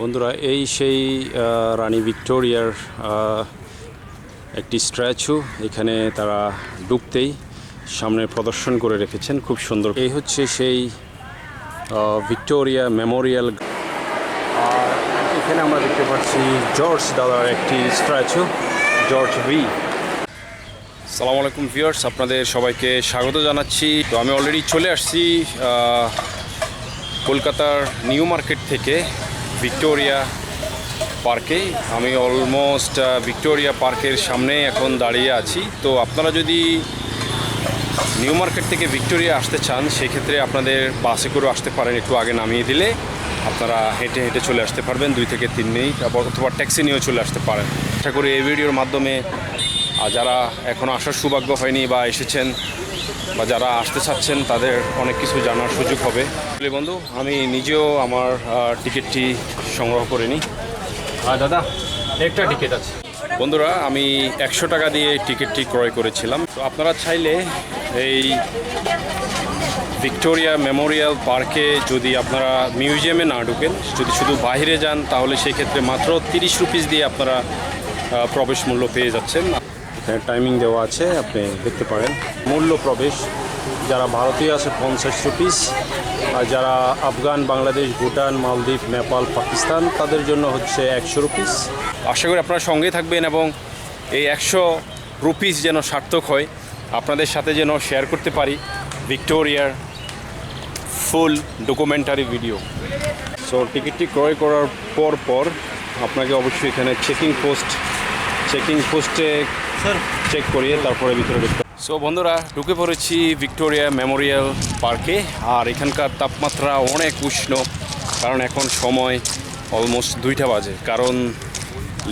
বন্ধুরা, এই সেই রানী ভিক্টোরিয়ার একটি স্ট্যাচু এখানে তারা ডুবতেই সামনে প্রদর্শন করে রেখেছেন। খুব সুন্দর। এই হচ্ছে সেই ভিক্টোরিয়া মেমোরিয়াল। আর এখানে আমরা দেখতে পাচ্ছি জর্জ দাদার একটি স্ট্যাচু, জর্জ ভি। সালাম আলাইকুম ভিউয়ার্স, আপনাদের সবাইকে স্বাগত জানাচ্ছি। তো আমি অলরেডি চলে আসছি কলকাতার নিউ মার্কেট থেকে। ভিক্টোরিয়া পার্কে আমি অলমোস্ট ভিক্টোরিয়া পার্কের সামনে এখন দাঁড়িয়ে আছি। তো আপনারা যদি নিউ মার্কেট থেকে ভিক্টোরিয়া আসতে চান, সেক্ষেত্রে আপনাদের বাসে করে আসতে পারেন একটু আগে নামিয়ে দিলে। আপনারা হেঁটে হেঁটে চলে আসতে পারবেন, দুই থেকে তিন মিনিট অথবা ট্যাক্সি নিয়েও চলে আসতে পারেন। আশা করি এই ভিডিওর মাধ্যমে আহ, যারা এখনও আসার সৌভাগ্য হয়নি বা এসেছেন বা যারা আসতে চাচ্ছেন তাদের অনেক কিছু জানার সুযোগ হবে। বন্ধু আমি নিজেও আমার টিকিটটি সংগ্রহ করে নিই। আর দাদা একটা টিকিট আছে। বন্ধুরা আমি একশো টাকা দিয়ে টিকিটটি ক্রয় করেছিলাম। তো আপনারা চাইলে এই ভিক্টোরিয়া মেমোরিয়াল পার্কে যদি আপনারা মিউজিয়ামে না ঢুকেন যদি শুধু বাইরে যান তাহলে সেই ক্ষেত্রে মাত্র তিরিশ রুপিস দিয়ে আপনারা প্রবেশ মূল্য পেয়ে যাচ্ছেন। এখানে টাইমিং দেওয়া আছে আপনি দেখতে পারেন। মূল্য প্রবেশ যারা ভারতীয় আছে পঞ্চাশ রুপিস আর যারা আফগান বাংলাদেশ ভুটান মালদ্বীপ নেপাল পাকিস্তান তাদের জন্য হচ্ছে একশো রুপিস আশা করি আপনারা সঙ্গে থাকবেন এবং এই একশো রুপিস যেন সার্থক হয় আপনাদের সাথে যেন শেয়ার করতে পারি ভিক্টোরিয়ার ফুল ডকুমেন্টারি ভিডিও সো টিকিটটি ক্রয় করার পর পর আপনাকে অবশ্যই এখানে চেকিং পোস্ট চেকিং পোস্টে চেক করিয়ে তারপরে ভিতরে ঢুকতে সো বন্ধুরা ঢুকে পড়েছি ভিক্টোরিয়া মেমোরিয়াল পার্কে। আর এখানকার তাপমাত্রা অনেক উষ্ণ কারণ এখন সময় অলমোস্ট দুইটা বাজে। কারণ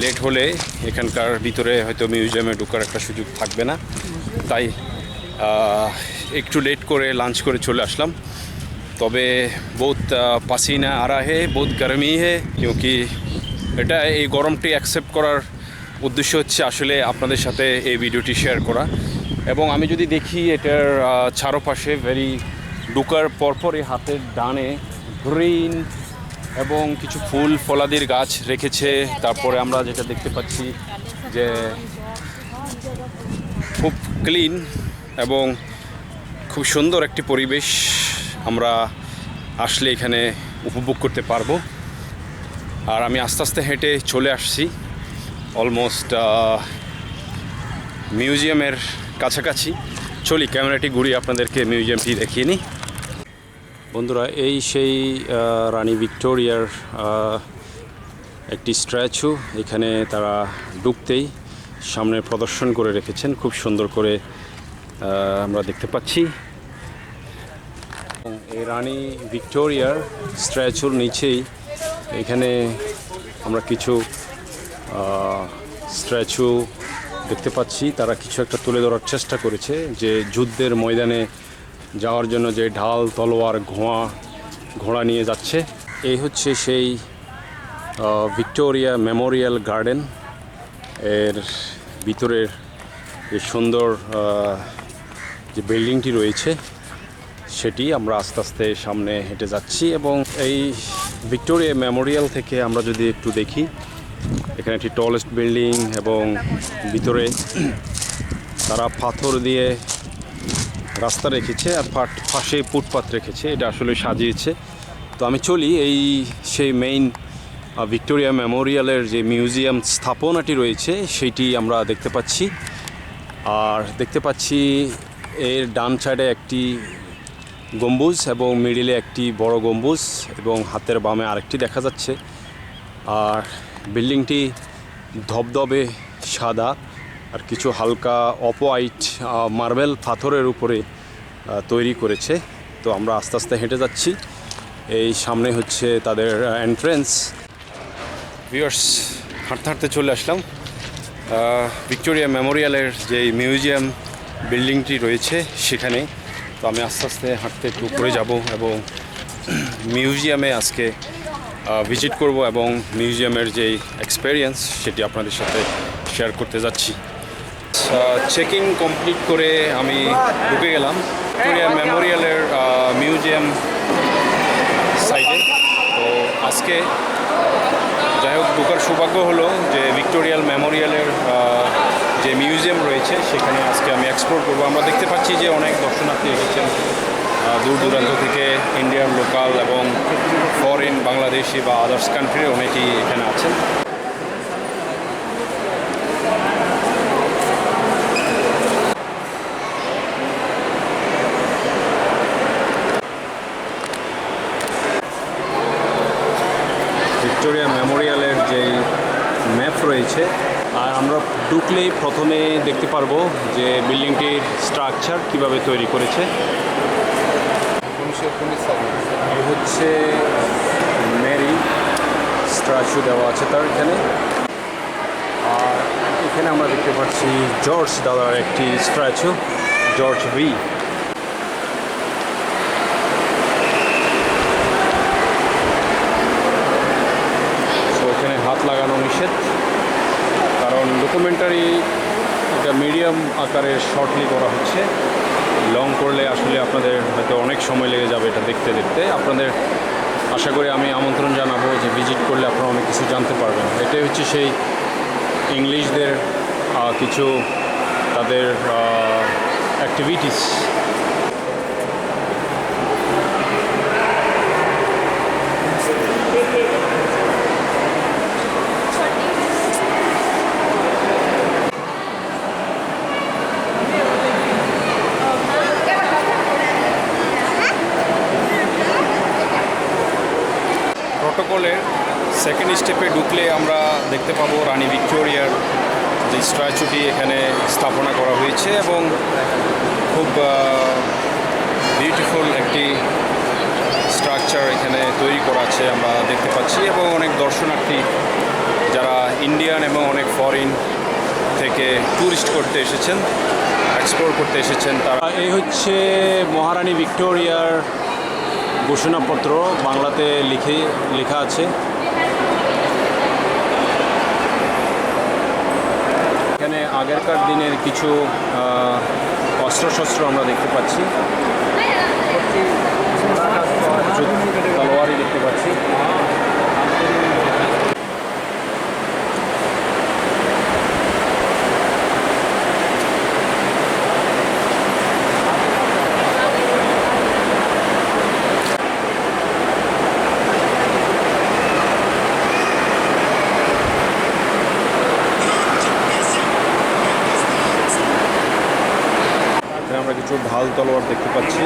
লেট হলে এখানকার ভিতরে হয়তো মিউজিয়ামে ঢুকার একটা সুযোগ থাকবে না। তাই একটু লেট করে লাঞ্চ করে চলে আসলাম। তবে বহুত পাসিনা আরা হে বহুত গরমই হে কিউকি এটা এই গরমটি অ্যাকসেপ্ট করার উদ্দেশ্য হচ্ছে আসলে আপনাদের সাথে এই ভিডিওটি শেয়ার করা। এবং আমি যদি দেখি এটার চারপাশে ভেরি ঢুকার পরপরই হাতের ডানে গ্রিন এবং কিছু ফুল ফলাদির গাছ রেখেছে। তারপরে আমরা যেটা দেখতে পাচ্ছি যে খুব ক্লিন এবং খুব সুন্দর একটি পরিবেশ আমরা আসলে এখানে উপভোগ করতে পারব। আর আমি আস্তে আস্তে হেঁটে চলে আসছি। অলমোস্ট মিউজিয়ামের কাছাকাছি। চলি, ক্যামেরাটি ঘুরিয়ে আপনাদেরকে মিউজিয়ামটি দেখিয়ে নিই। বন্ধুরা, এই সেই রানী ভিক্টোরিয়ার একটি স্ট্যাচু। এখানে তারা ডুবতেই সামনে প্রদর্শন করে রেখেছেন। খুব সুন্দর করে আমরা দেখতে পাচ্ছি। এই রানী ভিক্টোরিয়ার স্ট্যাচুর নিচেই এখানে আমরা কিছু স্ট্যাচু দেখতে পাচ্ছি। তারা কিছু একটা তুলে ধরার চেষ্টা করেছে যে যুদ্ধের ময়দানে যাওয়ার জন্য যে ঢাল, তলোয়ার ঘোড়া ঘোড়া নিয়ে যাচ্ছে। এই হচ্ছে সেই ভিক্টোরিয়া মেমোরিয়াল গার্ডেন। এর ভিতরের যে সুন্দর যে বিল্ডিংটি রয়েছে, সেটি আমরা আস্তে আস্তে সামনে হেঁটে যাচ্ছি এবং এই ভিক্টোরিয়া মেমোরিয়াল থেকে আমরা যদি একটু দেখি এখানে একটি টলেস্ট বিল্ডিং এবং ভিতরে তারা পাথর দিয়ে রাস্তা রেখেছে আর পাশে ফুটপাত রেখেছে, এটা আসলে সাজিয়েছে। তো আমি চলি এই সেই মেইন ভিক্টোরিয়া মেমোরিয়ালের যে মিউজিয়াম স্থাপনাটি রয়েছে, সেইটি আমরা দেখতে পাচ্ছি। আর দেখতে পাচ্ছি এর ডান সাইডে একটি গম্বুজ এবং মিডিলে একটি বড় গম্বুজ এবং হাতের বামে আরেকটি দেখা যাচ্ছে। আর বিল্ডিংটি ধবধবে সাদা আর কিছু হালকা অপোয়াইট মার্বেল পাথরের উপরে তৈরি করেছে। তো আমরা আস্তে আস্তে হেঁটে যাচ্ছি। এই সামনে হচ্ছে তাদের এন্ট্রেন্স ভিউয়ার্স হাঁটতে হাঁটতে চলে আসলাম। ভিক্টোরিয়া মেমোরিয়ালের যে মিউজিয়াম বিল্ডিংটি রয়েছে সেখানে। তো আমি আস্তে আস্তে হাঁটতে একটু উপরে যাব এবং মিউজিয়ামে আজকে ভিজিট করব এবং মিউজিয়ামের যেই এক্সপেরিয়েন্স সেটি আপনাদের সাথে শেয়ার করতে যাচ্ছি। চেকিং কমপ্লিট করে আমি ঢুকে গেলাম। ভিক্টোরিয়া মেমোরিয়ালের মিউজিয়াম সাইডে তো আজকে যাই হোক, ঢোকার সৌভাগ্য হলো যে ভিক্টোরিয়াল মেমোরিয়ালের যে মিউজিয়াম রয়েছে, সেখানে আজকে আমি এক্সপ্লোর করব। আমরা দেখতে পাচ্ছি যে অনেক দর্শনার্থী এসেছেন। দূর দূরান্ত থেকে ইন্ডিয়ার লোকাল এবং ফরেন বাংলাদেশি বা আদার্স কান্ট্রির অনেকেই এখানে আছেন। ভিক্টোরিয়া মেমোরিয়ালের যে ম্যাপ রয়েছে, আর আমরা ঢুকলেই প্রথমে দেখতে পারব যে বিল্ডিংটির স্ট্রাকচার কীভাবে তৈরি করেছে। এই হচ্ছে মেরি স্ট্যাচু দেওয়া আছে তার এখানে। আর এখানে আমরা দেখতে পাচ্ছি জর্জ দাদার একটি স্ট্যাচু জর্জ ভি এখানে হাত লাগানো নিষেধ। কারণ ডকুমেন্টারি একটা মিডিয়াম আকারের শর্টলি করা হচ্ছে। লং করলে আসলে আপনাদের হয়তো অনেক সময় লেগে যাবে এটা দেখতে দেখতে। আপনাদের আশা করি আমি আমন্ত্রণ জানাব যে ভিজিট করলে আপনারা অনেক কিছু জানতে পারবেন। এটাই হচ্ছে সেই ইংলিশদের কিছু তাদের অ্যাক্টিভিটিস প্রোটোকলের সেকেন্ড স্টেপে ঢুকলে আমরা দেখতে পাবো রানী ভিক্টোরিয়ার যে স্ট্যাচুটি এখানে স্থাপনা করা হয়েছে এবং খুব বিউটিফুল একটি স্ট্রাকচার এখানে তৈরি করা আছে আমরা দেখতে পাচ্ছি এবং অনেক দর্শনার্থী যারা ইন্ডিয়ান এবং অনেক ফরেন থেকে ট্যুরিস্ট করতে এসেছেন এক্সপ্লোর করতে এসেছেন, তারা এই হচ্ছে মহারানী ভিক্টোরিয়ার ঘোষণাপত্র, বাংলাতে লিখে, লেখা আছে এখানে আগেরকার দিনের কিছু অস্ত্রশস্ত্র আমরা দেখতে পাচ্ছি। তলোয়ারি দেখতে পাচ্ছি এখানে আমরা কিছু ঢাল তলোয়ার দেখতে পাচ্ছি।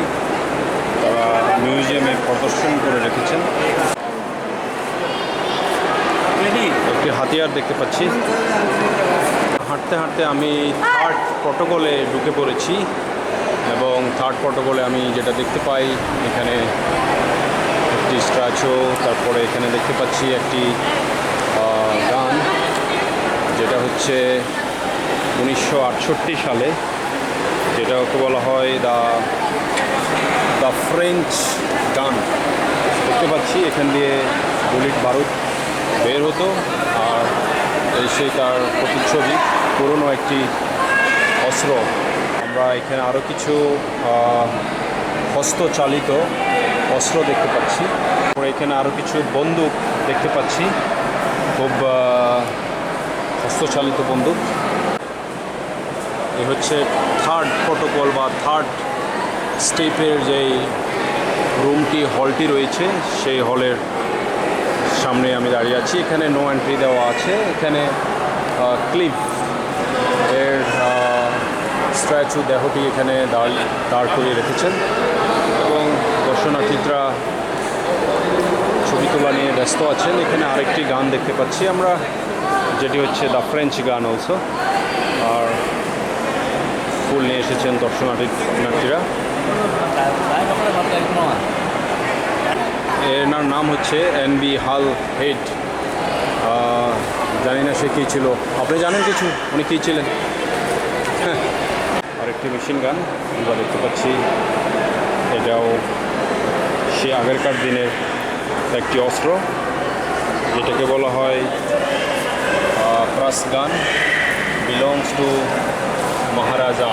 তারা মিউজিয়ামে প্রদর্শন করে রেখেছেন। একটি হাতিয়ার দেখতে পাচ্ছি। হাঁটতে হাঁটতে আমি থার্ড প্রটোকলে ঢুকে পড়েছি এবং থার্ড প্রটোকলে আমি যেটা দেখতে পাই, এখানে একটি স্ট্যাচু তারপরে এখানে দেখতে পাচ্ছি একটি গান, যেটা হচ্ছে উনিশশো আটষট্টি সালে যেটাকে বলা হয় দ্য দ্য ফ্রেঞ্চ গান দেখতে পাচ্ছি, এখান দিয়ে বুলেট বারুদ বের হতো, আর সেই তার প্রতিচ্ছবি, পুরনো একটি অস্ত্র। আমরা এখানে আরও কিছু হস্তচালিত অস্ত্র দেখতে পাচ্ছি। তারপরে এখানে আরও কিছু বন্দুক দেখতে পাচ্ছি। খুব হস্তচালিত বন্দুক। এ হচ্ছে থার্ড প্রোটোকল বা থার্ড স্টেপের যেই রুমটি হলটি রয়েছে, সেই হলের সামনে আমি দাঁড়িয়ে আছি। এখানে নো এন্ট্রি দেওয়া আছে। এখানে ক্লিপ এর স্ট্যাচু দেহটি এখানে দাঁড় দাঁড় করিয়ে রেখেছেন। এবং দর্শনার্থীরা ছবি তোলা নিয়ে ব্যস্ত আছেন। এখানে আরেকটি গান দেখতে পাচ্ছি আমরা, যেটি হচ্ছে দ্য ফ্রেঞ্চ গান অলসো আর ফুল নিয়ে এসেছেন দর্শনার্থীরা। এনার নাম হচ্ছে এন বি হাল হেড। জানি না সে কী ছিল। আপনি জানেন কিছু? উনি কী ছিলেন? আরেকটি মেশিন গান আমরা দেখতে পাচ্ছি। এটাও সে আগেরকার দিনের একটি অস্ত্র। যেটাকে বলা হয় প্রাস গান বিলংস টু মহারাজা।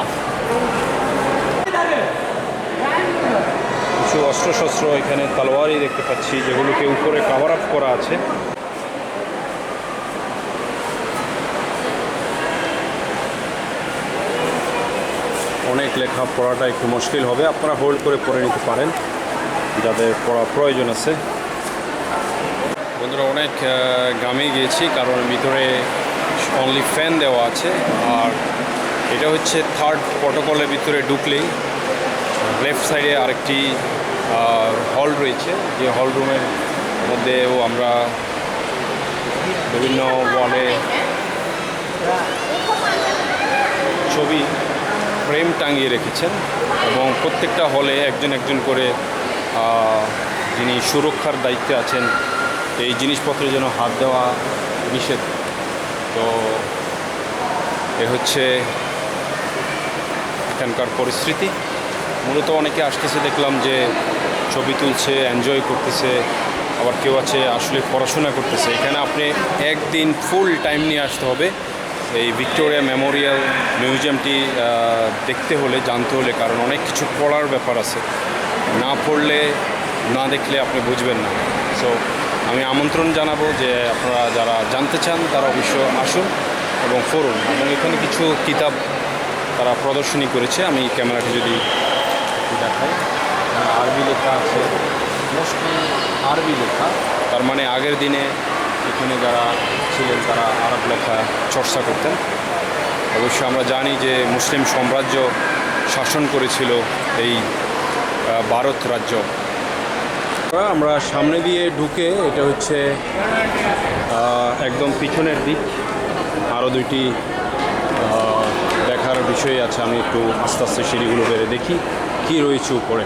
কিছু অস্ত্রশস্ত্র এখানে তালোয়ারই দেখতে পাচ্ছি, যেগুলোকে উপরে কাভার আপ করা আছে। অনেক লেখা পড়াটা একটু মুশকিল হবে, আপনারা হোল্ড করে পড়ে নিতে পারেন, যাদের পড়া প্রয়োজন আছে। বন্ধুরা, অনেক গ্রামে গিয়েছি, কারণ ভিতরে অনলি ফ্যান দেওয়া আছে, আর এটা হচ্ছে থার্ড প্রটোকলের ভিতরে ঢুকলেই লেফট সাইডে আরেকটি হল রয়েছে। যে হল রুমের মধ্যেও আমরা বিভিন্ন ওয়ালে ছবি ফ্রেম টাঙিয়ে রেখেছেন এবং প্রত্যেকটা হলে একজন একজন করে যিনি সুরক্ষার দায়িত্বে আছেন, এই জিনিসপত্রে যেন হাত দেওয়া নিষেধ। তো এ হচ্ছে এখানকার পরিস্থিতি। মূলত অনেকে আসতেছে, দেখলাম যে ছবি তুলছে এনজয় করতেছে, আবার কেউ আছে আসলে পড়াশোনা করতেছে। এখানে আপনি একদিন ফুল টাইম নিয়ে আসতে হবে। এই ভিক্টোরিয়া মেমোরিয়াল মিউজিয়ামটি দেখতে হলে, জানতে হলে, কারণ অনেক কিছু পড়ার ব্যাপার আছে। না পড়লে, না দেখলে আপনি বুঝবেন না। সো আমি আমন্ত্রণ জানাব যে আপনারা যারা জানতে চান, তারা অবশ্য আসুন এবং পড়ুন। এবং এখানে কিছু কিতাব তারা প্রদর্শনী করেছে। আমি ক্যামেরাটি যদি দেখাই আরবি লেখা আছে। মোস্টলি আরবি লেখা। তার মানে আগের দিনে এখানে যারা ছিলেন, তারা আরব লেখা চর্চা করতেন। অবশ্য আমরা জানি যে মুসলিম সাম্রাজ্য শাসন করেছিল এই ভারত রাজ্য। আমরা সামনে দিয়ে ঢুকে, এটা হচ্ছে একদম পিছনের দিক। আরও দুইটি দেখার বিষয় আছে, আমি একটু আস্তে আস্তে সিঁড়িগুলো বেড়ে দেখি, কি রয়েছে উপরে।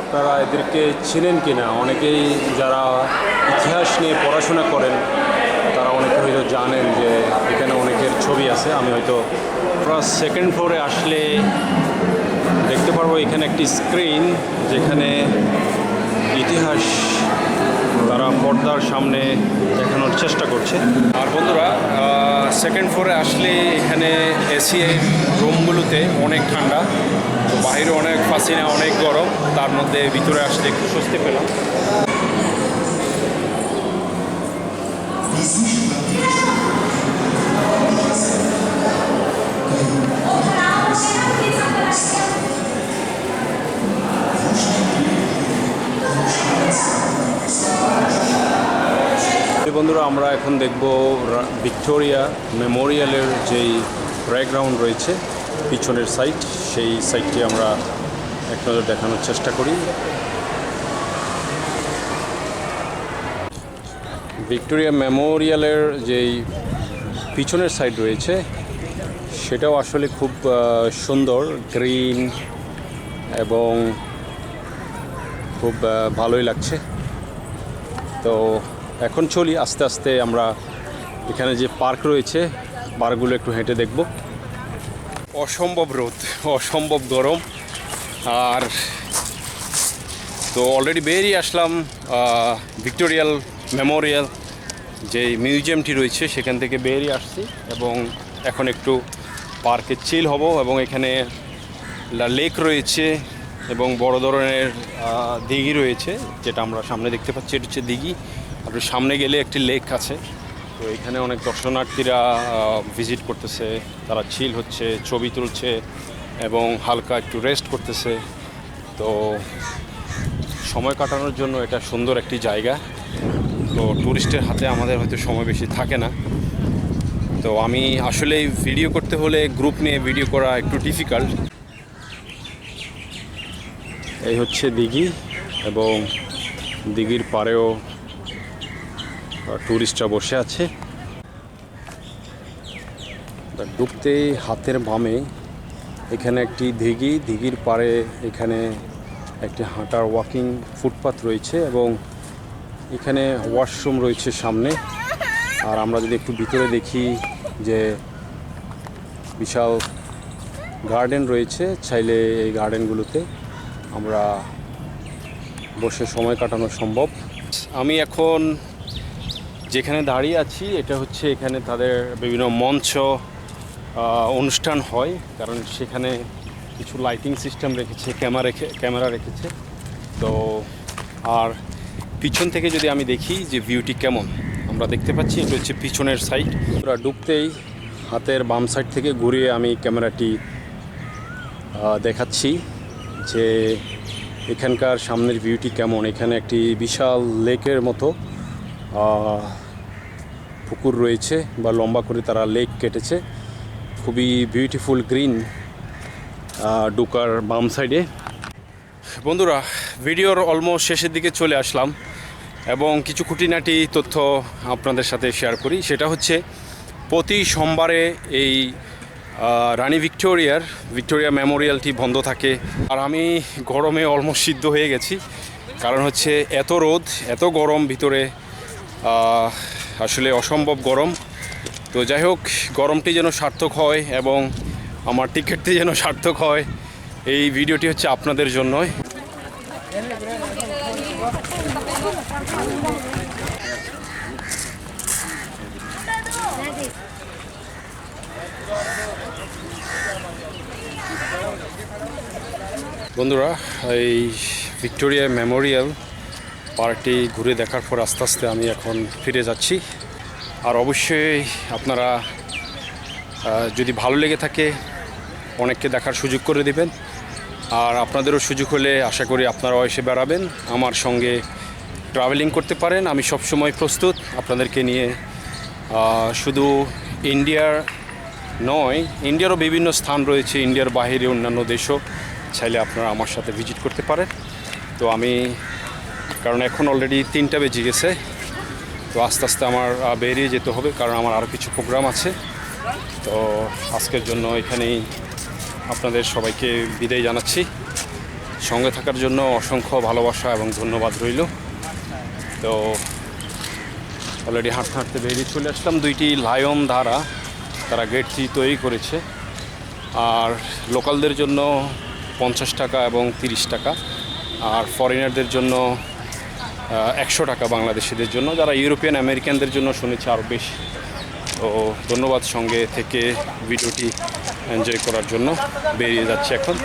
আপনারা এদেরকে চিনেন কি না অনেকেই যারা ইতিহাস নিয়ে পড়াশোনা করেন, তারা অনেকে হয়তো জানেন যে এখানে অনেকের ছবি আছে। আমি হয়তো ফার্স্ট সেকেন্ড ফ্লোরে আসলে দেখতে পারব এখানে একটি স্ক্রিন যেখানে ইতিহাস তারা পর্দার সামনে দেখানোর চেষ্টা করছে। আর বন্ধুরা সেকেন্ড ফ্লোরে আসলে এখানে এসি রুমগুলোতে অনেক ঠান্ডা। তো বাহিরে অনেক ফাঁসিনা অনেক গরম। তার মধ্যে ভিতরে আসলে একটু স্বস্তি পেলাম। এই বন্ধুরা, আমরা এখন দেখব ভিক্টোরিয়া মেমোরিয়ালের যেই ব্যাকগ্রাউন্ড রয়েছে, পিছনের সাইট সেই সাইটটি আমরা এক নজর দেখানোর চেষ্টা করি। ভিক্টোরিয়া মেমোরিয়ালের যেই পিছনের সাইড রয়েছে, সেটাও আসলে খুব সুন্দর গ্রিন এবং খুব ভালোই লাগছে। তো এখন চলি, আস্তে আস্তে আমরা এখানে যে পার্ক রয়েছে, পার্কগুলো একটু হেঁটে দেখব। অসম্ভব রোদ, অসম্ভব গরম। আর তো অলরেডি বেরিয়ে আসলাম ভিক্টোরিয়াল মেমোরিয়াল যে মিউজিয়ামটি রয়েছে, সেখান থেকে বেরিয়ে আসছি এবং এখন একটু পার্কে চিল হব এবং এখানে লেক রয়েছে এবং বড় ধরনের দিঘি রয়েছে, যেটা আমরা সামনে দেখতে পাচ্ছি, এটা হচ্ছে দিঘি। আপনি সামনে গেলে একটি লেক আছে। তো এখানে অনেক দর্শনার্থীরা ভিজিট করতেছে। তারা চিল হচ্ছে, ছবি তুলছে এবং হালকা একটু রেস্ট করতেছে। তো সময় কাটানোর জন্য এটা সুন্দর একটি জায়গা। তো ট্যুরিস্টের হাতে আমাদের হয়তো সময় বেশি থাকে না। তো আমি আসলে ভিডিও করতে হলে গ্রুপ নিয়ে ভিডিও করা একটু ডিফিকাল্ট এই হচ্ছে দিঘি এবং দিঘির পাড়েও ট্যুরিস্টরা বসে আছে। তা ডুবতেই হাতের বামে এখানে একটি দিঘি দিঘির পাড়ে এখানে একটি হাঁটার ওয়াকিং ফুটপাথ রয়েছে এবং এখানে ওয়াশরুম রয়েছে সামনে। আর আমরা যদি একটু ভিতরে দেখি যে বিশাল গার্ডেন রয়েছে, চাইলে এই গার্ডেনগুলোতে আমরা বসে সময় কাটানো সম্ভব। আমি এখন যেখানে দাঁড়িয়ে আছি, এটা হচ্ছে এখানে তাদের বিভিন্ন মঞ্চ অনুষ্ঠান হয়, কারণ সেখানে কিছু লাইটিং সিস্টেম রেখেছে ক্যামেরা রেখে ক্যামেরা রেখেছে। তো, আর পিছন থেকে যদি আমি দেখি যে ভিউটি কেমন, আমরা দেখতে পাচ্ছি এটা হচ্ছে পিছনের সাইড পুরো ডুবতেই হাতের বাম সাইড থেকে ঘুরিয়ে আমি ক্যামেরাটি দেখাচ্ছি যে এখানকার সামনের ভিউটি কেমন। এখানে একটি বিশাল লেকের মতো পুকুর রয়েছে বা লম্বা করে তারা লেক কেটেছে। খুবই বিউটিফুল গ্রিন ডুকার বাম সাইডে বন্ধুরা ভিডিওর অলমোস্ট শেষের দিকে চলে আসলাম এবং কিছু খুঁটিনাটি তথ্য আপনাদের সাথে শেয়ার করি। সেটা হচ্ছে, প্রতি সোমবারে এই রানী ভিক্টোরিয়ার, ভিক্টোরিয়া মেমোরিয়ালটি বন্ধ থাকে। আর আমি গরমে অলমোস্ট সিদ্ধ হয়ে গেছি। কারণ হচ্ছে, এত রোদ, এত গরম ভিতরে আসলে অসম্ভব গরম। তো যাই হোক, গরমটি যেন সার্থক হয় এবং আমার টিকিটটি যেন সার্থক হয়, এই ভিডিওটি হচ্ছে আপনাদের জন্যই বন্ধুরা, এই ভিক্টোরিয়া মেমোরিয়াল পার্কটি ঘুরে দেখার পর আস্তে আস্তে আমি এখন ফিরে যাচ্ছি। আর অবশ্যই আপনারা যদি ভালো লেগে থাকে, অনেককে দেখার সুযোগ করে দেবেন। আর আপনাদেরও সুযোগ হলে আশা করি আপনারাও এসে বেড়াবেন। আমার সঙ্গে ট্রাভেলিং করতে পারেন। আমি সবসময় প্রস্তুত। আপনাদেরকে নিয়ে শুধু ইন্ডিয়ার নয় ইন্ডিয়ারও বিভিন্ন স্থান রয়েছে। ইন্ডিয়ার বাইরে অন্যান্য দেশও। চাইলে আপনারা আমার সাথে ভিজিট করতে পারেন। তো আমি কারণ এখন অলরেডি তিনটা বেজে গেছে। তো আস্তে আস্তে আমার বেরিয়ে যেতে হবে, কারণ আমার আরও কিছু প্রোগ্রাম আছে। তো আজকের জন্য এখানেই আপনাদের সবাইকে বিদায় জানাচ্ছি। সঙ্গে থাকার জন্য অসংখ্য ভালোবাসা এবং ধন্যবাদ রইল। তো অলরেডি হাঁটতে হাঁটতে বেরিয়ে চলে আসলাম। দুইটি লায়ন ধারা তারা গেটটি তৈরি করেছে। আর লোকালদের জন্য পঞ্চাশ টাকা এবং তিরিশ টাকা। আর ফরেনারদের জন্য একশো টাকা বাংলাদেশিদের জন্য, যারা ইউরোপিয়ান আমেরিকানদের জন্য শুনেছে আরও বেশি। তো ধন্যবাদ সঙ্গে থেকে ভিডিওটি এনজয় করার জন্য। বেরিয়ে যাচ্ছে এখন।